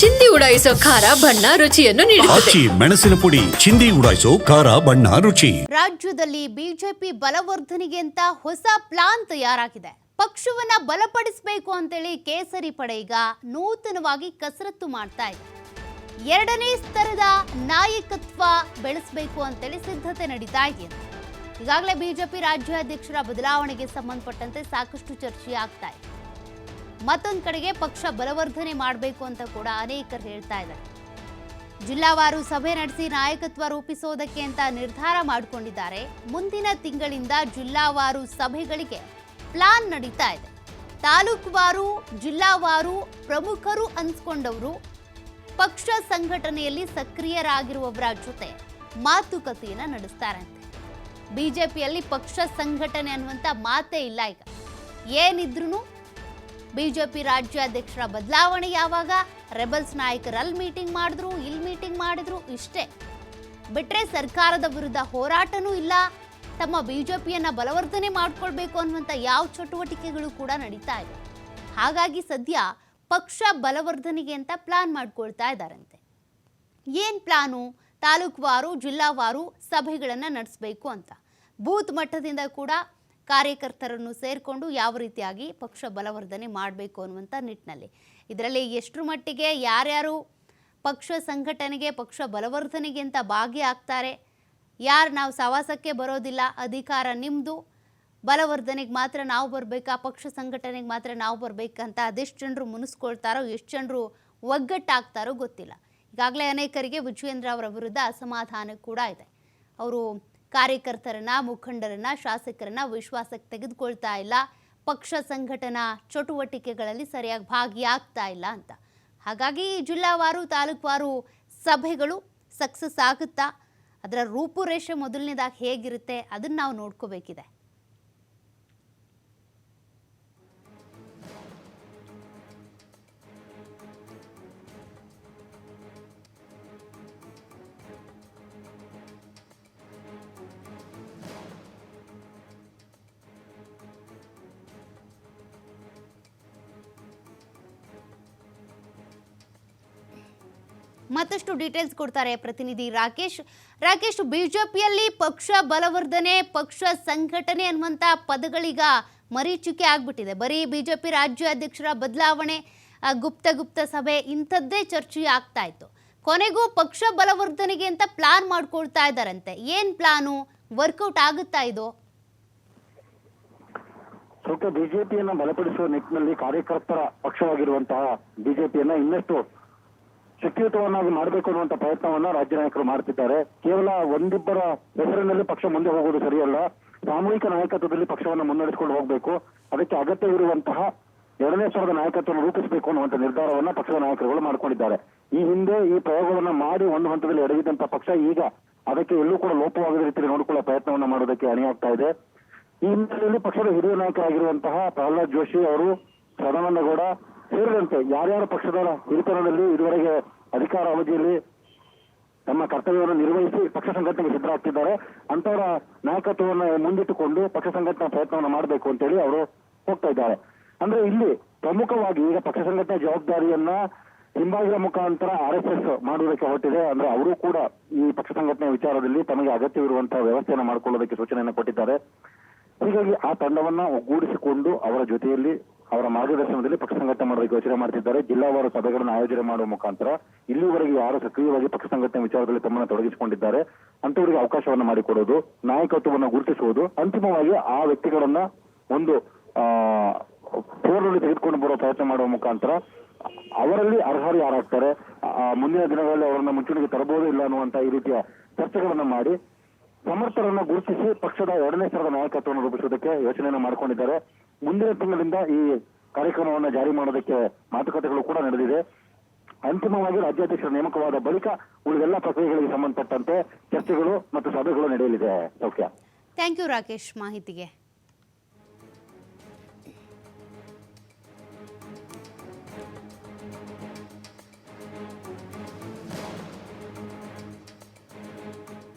ಚಿಂದಿ ಉಡಾಯಿಸೋ ಖಾರ ಬಣ್ಣ ರುಚಿಯನ್ನು ನೀಡುತ್ತದೆ. ಆಚಿ ಮೆಣಸಿನ ಪುಡಿ ಚಿಂದಿ ಉಡಾಯಿಸೋ ಖಾರ ಬಣ್ಣ ರುಚಿ. ರಾಜ್ಯದಲ್ಲಿ ಬಿಜೆಪಿ ಬಲವರ್ಧನೆಗೆ ಅಂತ ಹೊಸ ಪ್ಲಾನ್ ತಯಾರಾಗಿದೆ. ಪಕ್ಷವನ್ನ ಬಲಪಡಿಸಬೇಕು ಅಂತೇಳಿ ಕೇಸರಿ ಪಡೆ ಈಗ ನೂತನವಾಗಿ ಕಸರತ್ತು ಮಾಡ್ತಾ ಇದೆ. ಎರಡನೇ ಸ್ತರದ ನಾಯಕತ್ವ ಬೆಳೆಸಬೇಕು ಅಂತೇಳಿ ಸಿದ್ಧತೆ ನಡೀತಾ ಇದೆ. ಈಗಾಗಲೇ ಬಿಜೆಪಿ ರಾಜ್ಯಾಧ್ಯಕ್ಷರ ಬದಲಾವಣೆಗೆ ಸಂಬಂಧಪಟ್ಟಂತೆ ಸಾಕಷ್ಟು ಚರ್ಚೆ ಆಗ್ತಾ ಇದೆ. ಮತ್ತೊಂದು ಕಡೆಗೆ ಪಕ್ಷ ಬಲವರ್ಧನೆ ಮಾಡಬೇಕು ಅಂತ ಕೂಡ ಅನೇಕರು ಹೇಳ್ತಾ ಇದ್ದಾರೆ. ಜಿಲ್ಲಾವಾರು ಸಭೆ ನಡೆಸಿ ನಾಯಕತ್ವ ರೂಪಿಸೋದಕ್ಕೆ ಅಂತ ನಿರ್ಧಾರ ಮಾಡಿಕೊಂಡಿದ್ದಾರೆ. ಮುಂದಿನ ತಿಂಗಳಿಂದ ಜಿಲ್ಲಾವಾರು ಸಭೆಗಳಿಗೆ ಪ್ಲಾನ್ ನಡೀತಾ ಇದೆ. ತಾಲೂಕುವಾರು, ಜಿಲ್ಲಾವಾರು ಪ್ರಮುಖರು ಅನ್ಸ್ಕೊಂಡವರು ಪಕ್ಷ ಸಂಘಟನೆಯಲ್ಲಿ ಸಕ್ರಿಯರಾಗಿರುವವರ ಜೊತೆ ಮಾತುಕತೆಯನ್ನು ನಡೆಸ್ತಾರಂತೆ. ಬಿಜೆಪಿಯಲ್ಲಿ ಪಕ್ಷ ಸಂಘಟನೆ ಅನ್ನುವಂಥ ಮಾತೇ ಇಲ್ಲ ಈಗ. ಏನಿದ್ರು ಬಿಜೆಪಿ ರಾಜ್ಯಾಧ್ಯಕ್ಷರ ಬದಲಾವಣೆ ಯಾವಾಗ? ರೆಬಲ್ಸ್ ನಾಯಕರು ಅಲ್ಲಿ ಮೀಟಿಂಗ್ ಮಾಡಿದ್ರು, ಇಲ್ಲಿ ಮೀಟಿಂಗ್ ಮಾಡಿದ್ರು, ಇಷ್ಟೇ. ಬಿಟ್ರೆ ಸರ್ಕಾರದ ವಿರುದ್ಧ ಹೋರಾಟನೂ ಇಲ್ಲ. ತಮ್ಮ ಬಿಜೆಪಿಯನ್ನ ಬಲವರ್ಧನೆ ಮಾಡಿಕೊಳ್ಬೇಕು ಅನ್ನುವಂಥ ಯಾವ ಚಟುವಟಿಕೆಗಳು ಕೂಡ ನಡೀತಾ ಇದೆ. ಹಾಗಾಗಿ ಸದ್ಯ ಪಕ್ಷ ಬಲವರ್ಧನೆಗೆ ಅಂತ ಪ್ಲಾನ್ ಮಾಡ್ಕೊಳ್ತಾ ಇದ್ದಾರಂತೆ ಏನ್ ಪ್ಲಾನು? ತಾಲೂಕುವಾರು ಜಿಲ್ಲಾವಾರು ಸಭೆಗಳನ್ನು ನಡೆಸಬೇಕು ಅಂತ. ಬೂತ್ ಮಟ್ಟದಿಂದ ಕೂಡ ಕಾರ್ಯಕರ್ತರನ್ನು ಸೇರಿಕೊಂಡು ಯಾವ ರೀತಿಯಾಗಿ ಪಕ್ಷ ಬಲವರ್ಧನೆ ಮಾಡಬೇಕು ಅನ್ನುವಂಥ ನಿಟ್ಟಿನಲ್ಲಿ. ಇದರಲ್ಲಿ ಎಷ್ಟರ ಮಟ್ಟಿಗೆ ಯಾರ್ಯಾರು ಪಕ್ಷ ಸಂಘಟನೆಗೆ, ಪಕ್ಷ ಬಲವರ್ಧನೆಗೆ ಅಂತ ಭಾಗಿಯಾಗ್ತಾರೆ ಯಾರು ನಾವು ಸವಾಸಕ್ಕೆ ಬರೋದಿಲ್ಲ, ಅಧಿಕಾರ ನಿಮ್ಮದು ಬಲವರ್ಧನೆಗೆ ಮಾತ್ರ ನಾವು ಬರಬೇಕಾ, ಪಕ್ಷ ಸಂಘಟನೆಗೆ ಮಾತ್ರ ನಾವು ಬರಬೇಕಂತ ಅದೆಷ್ಟು ಜನರು ಮುನಿಸ್ಕೊಳ್ತಾರೋ, ಎಷ್ಟು ಜನರು ಒಗ್ಗಟ್ಟಾಗ್ತಾರೋ ಗೊತ್ತಿಲ್ಲ. ಈಗಾಗಲೇ ಅನೇಕರಿಗೆ ವಿಜಯೇಂದ್ರ ಅವರ ವಿರುದ್ಧ ಅಸಮಾಧಾನ ಕೂಡ ಇದೆ. ಅವರು ಕಾರ್ಯಕರ್ತರನ್ನ, ಮುಖಂಡರನ್ನ, ಶಾಸಕರನ್ನ ವಿಶ್ವಾಸಕ್ಕೆ ತೆಗೆದುಕೊಳ್ತಾ ಇಲ್ಲ. ಪಕ್ಷ ಸಂಘಟನಾ ಚಟುವಟಿಕೆಗಳಲ್ಲಿ ಸರಿಯಾಗಿ ಭಾಗಿಯಾಗ್ತಾ ಇಲ್ಲ ಅಂತ. ಹಾಗಾಗಿ ಜಿಲ್ಲಾವಾರು, ತಾಲೂಕುವಾರು ಸಭೆಗಳು ಸಕ್ಸಸ್ ಆಗುತ್ತಾ, ಅದರ ರೂಪುರೇಷೆ ಮೊದಲನೇದಾಗಿ ಹೇಗಿರುತ್ತೆ ಅದನ್ನು ನಾವು ನೋಡ್ಕೋಬೇಕಿದೆ. ಮತ್ತಷ್ಟು ಡೀಟೇಲ್ಸ್ ಕೊಡ್ತಾರೆ ಪ್ರತಿನಿಧಿ ರಾಕೇಶ್. ರಾಕೇಶ್, ಬಿಜೆಪಿಯಲ್ಲಿ ಪಕ್ಷ ಬಲವರ್ಧನೆ, ಪಕ್ಷ ಸಂಘಟನೆ ಅನ್ನುವಂಥ ಪದಗಳೀಗ ಮರೀಚಿಕೆ ಆಗ್ಬಿಟ್ಟಿದೆ. ಬರೀ ಬಿಜೆಪಿ ರಾಜ್ಯಾಧ್ಯಕ್ಷರ ಬದಲಾವಣೆ ಗುಪ್ತ ಗುಪ್ತ ಸಭೆ ಇಂಥದ್ದೇ ಚರ್ಚೆ ಆಗ್ತಾ ಇತ್ತು. ಕೊನೆಗೂ ಪಕ್ಷ ಬಲವರ್ಧನೆಗೆ ಅಂತ ಪ್ಲಾನ್ ಮಾಡ್ಕೊಳ್ತಾ ಇದ್ದಾರಂತೆ. ಏನ್ ಪ್ಲಾನು ವರ್ಕೌಟ್ ಆಗುತ್ತಾ ಇದು? ಬಿಜೆಪಿಯನ್ನ ಬಲಪಡಿಸುವ ನಿಟ್ಟಿನಲ್ಲಿ ಕಾರ್ಯಕರ್ತರ ಪಕ್ಷವಾಗಿರುವಂತಹ ಬಿಜೆಪಿಯನ್ನ ಇನ್ನಷ್ಟು ಶಕ್ತಿಯುತವನ್ನಾಗಿ ಮಾಡಬೇಕು ಅನ್ನುವಂತ ಪ್ರಯತ್ನವನ್ನ ರಾಜ್ಯ ನಾಯಕರು ಮಾಡ್ತಿದ್ದಾರೆ. ಕೇವಲ ಒಂದಿಬ್ಬರ ಹೆಸರಿನಲ್ಲಿ ಪಕ್ಷ ಮುಂದೆ ಹೋಗುವುದು ಸರಿಯಲ್ಲ. ಸಾಮೂಹಿಕ ನಾಯಕತ್ವದಲ್ಲಿ ಪಕ್ಷವನ್ನು ಮುನ್ನಡೆಸಿಕೊಂಡು ಹೋಗಬೇಕು. ಅದಕ್ಕೆ ಅಗತ್ಯವಿರುವಂತಹ ಎರಡನೇ ಸ್ವರದ ನಾಯಕತ್ವವನ್ನು ರೂಪಿಸಬೇಕು ಅನ್ನುವಂತ ನಿರ್ಧಾರವನ್ನ ಪಕ್ಷದ ನಾಯಕರುಗಳು ಮಾಡ್ಕೊಂಡಿದ್ದಾರೆ. ಈ ಹಿಂದೆ ಈ ಪ್ರಯೋಗವನ್ನ ಮಾಡಿ ಒಂದು ಹಂತದಲ್ಲಿ ಎಡಗಿದಂತಹ ಪಕ್ಷ ಈಗ ಅದಕ್ಕೆ ಎಲ್ಲೂ ಕೂಡ ಲೋಪವಾಗದ ರೀತಿಯಲ್ಲಿ ನೋಡಿಕೊಳ್ಳೋ ಪ್ರಯತ್ನವನ್ನ ಮಾಡೋದಕ್ಕೆ ಅಣಿಯಾಗ್ತಾ ಇದೆ. ಈ ಹಿನ್ನೆಲೆಯಲ್ಲಿ ಪಕ್ಷದ ಹಿರಿಯ ನಾಯಕರಾಗಿರುವಂತಹ ಪ್ರಹ್ಲಾದ್ ಜೋಶಿ ಅವರು, ಸದಾನಂದ ಗೌಡ ಸೇರಿದಂತೆ ಯಾರ್ಯಾರ ಪಕ್ಷದ ಹಿರಿತನದಲ್ಲಿ ಇದುವರೆಗೆ ಅಧಿಕಾರ ಅವಧಿಯಲ್ಲಿ ತಮ್ಮ ಕರ್ತವ್ಯವನ್ನು ನಿರ್ವಹಿಸಿ ಪಕ್ಷ ಸಂಘಟನೆಗೆ ಸಿದ್ಧರಾಗ್ತಿದ್ದಾರೆ. ಅಂತವರ ನಾಯಕತ್ವವನ್ನು ಮುಂದಿಟ್ಟುಕೊಂಡು ಪಕ್ಷ ಸಂಘಟನಾ ಪ್ರಯತ್ನವನ್ನು ಮಾಡಬೇಕು ಅಂತೇಳಿ ಅವರು ಹೋಗ್ತಾ ಇದ್ದಾರೆ. ಅಂದ್ರೆ ಇಲ್ಲಿ ಪ್ರಮುಖವಾಗಿ ಈಗ ಪಕ್ಷ ಸಂಘಟನೆ ಜವಾಬ್ದಾರಿಯನ್ನ ಹಿಂಬಾಗಿಲ ಮುಖಾಂತರ ಆರ್ ಎಸ್ ಎಸ್ ಮಾಡುವುದಕ್ಕೆ ಹೊರಟಿದೆ. ಅಂದ್ರೆ ಅವರು ಕೂಡ ಈ ಪಕ್ಷ ಸಂಘಟನೆ ವಿಚಾರದಲ್ಲಿ ತಮಗೆ ಅಗತ್ಯವಿರುವಂತಹ ವ್ಯವಸ್ಥೆಯನ್ನು ಮಾಡಿಕೊಳ್ಳೋದಕ್ಕೆ ಸೂಚನೆಯನ್ನು ಕೊಟ್ಟಿದ್ದಾರೆ. ಹೀಗಾಗಿ ಆ ತಂಡವನ್ನ ಒಗ್ಗೂಡಿಸಿಕೊಂಡು ಅವರ ಜೊತೆಯಲ್ಲಿ ಅವರ ಮಾರ್ಗದರ್ಶನದಲ್ಲಿ ಪಕ್ಷ ಸಂಘಟನೆ ಮಾಡೋದಕ್ಕೆ ಯೋಚನೆ ಮಾಡ್ತಿದ್ದಾರೆ. ಜಿಲ್ಲಾವಾರು ಸಭೆಗಳನ್ನು ಆಯೋಜನೆ ಮಾಡುವ ಮುಖಾಂತರ ಇಲ್ಲಿವರೆಗೆ ಯಾರು ಸಕ್ರಿಯವಾಗಿ ಪಕ್ಷ ಸಂಘಟನೆ ವಿಚಾರದಲ್ಲಿ ತಮ್ಮನ್ನು ತೊಡಗಿಸಿಕೊಂಡಿದ್ದಾರೆ ಅಂತವರಿಗೆ ಅವಕಾಶವನ್ನು ಮಾಡಿಕೊಡೋದು, ನಾಯಕತ್ವವನ್ನು ಗುರುತಿಸುವುದು, ಅಂತಿಮವಾಗಿ ಆ ವ್ಯಕ್ತಿಗಳನ್ನ ಒಂದು ಪೂರ್ಣದಲ್ಲಿ ತೆಗೆದುಕೊಂಡು ಬರುವ ಪ್ರಯತ್ನ ಮಾಡುವ ಮುಖಾಂತರ ಅವರಲ್ಲಿ ಅರ್ಹರು ಯಾರಾಗ್ತಾರೆ? ಮುಂದಿನ ದಿನಗಳಲ್ಲಿ ಅವರನ್ನ ಮುಂಚೂಣಿಗೆ ತರಬಹುದು ಇಲ್ಲ ಅನ್ನುವಂತ ಈ ರೀತಿಯ ಚರ್ಚೆಗಳನ್ನ ಮಾಡಿ ಸಮರ್ಥರನ್ನ ಗುರುತಿಸಿ ಪಕ್ಷದ ಎರಡನೇ ಸ್ಥಳದ ನಾಯಕತ್ವವನ್ನು ರೂಪಿಸುವುದಕ್ಕೆ ಯೋಚನೆಯನ್ನು ಮಾಡಿಕೊಂಡಿದ್ದಾರೆ. ಮುಂದಿನ ತಿಂಗಳಿಂದ ಈ ಕಾರ್ಯಕ್ರಮವನ್ನ ಜಾರಿ ಮಾಡೋದಕ್ಕೆ ಮಾತುಕತೆಗಳು ಕೂಡ ನಡೆದಿದೆ. ಅಂತಿಮವಾಗಿ ರಾಜ್ಯಾಧ್ಯಕ್ಷರ ನೇಮಕವಾದ ಬಳಿಕ ಉಳಿದೆಲ್ಲ ಪ್ರಕ್ರಿಯೆಗಳಿಗೆ ಸಂಬಂಧಪಟ್ಟಂತೆ ಚರ್ಚೆಗಳು ಮತ್ತು ಸಭೆಗಳು ನಡೆಯಲಿದೆ. ಸೌಖ್ಯ. ಥ್ಯಾಂಕ್ ಯು ರಾಕೇಶ್ ಮಾಹಿತಿಗೆ.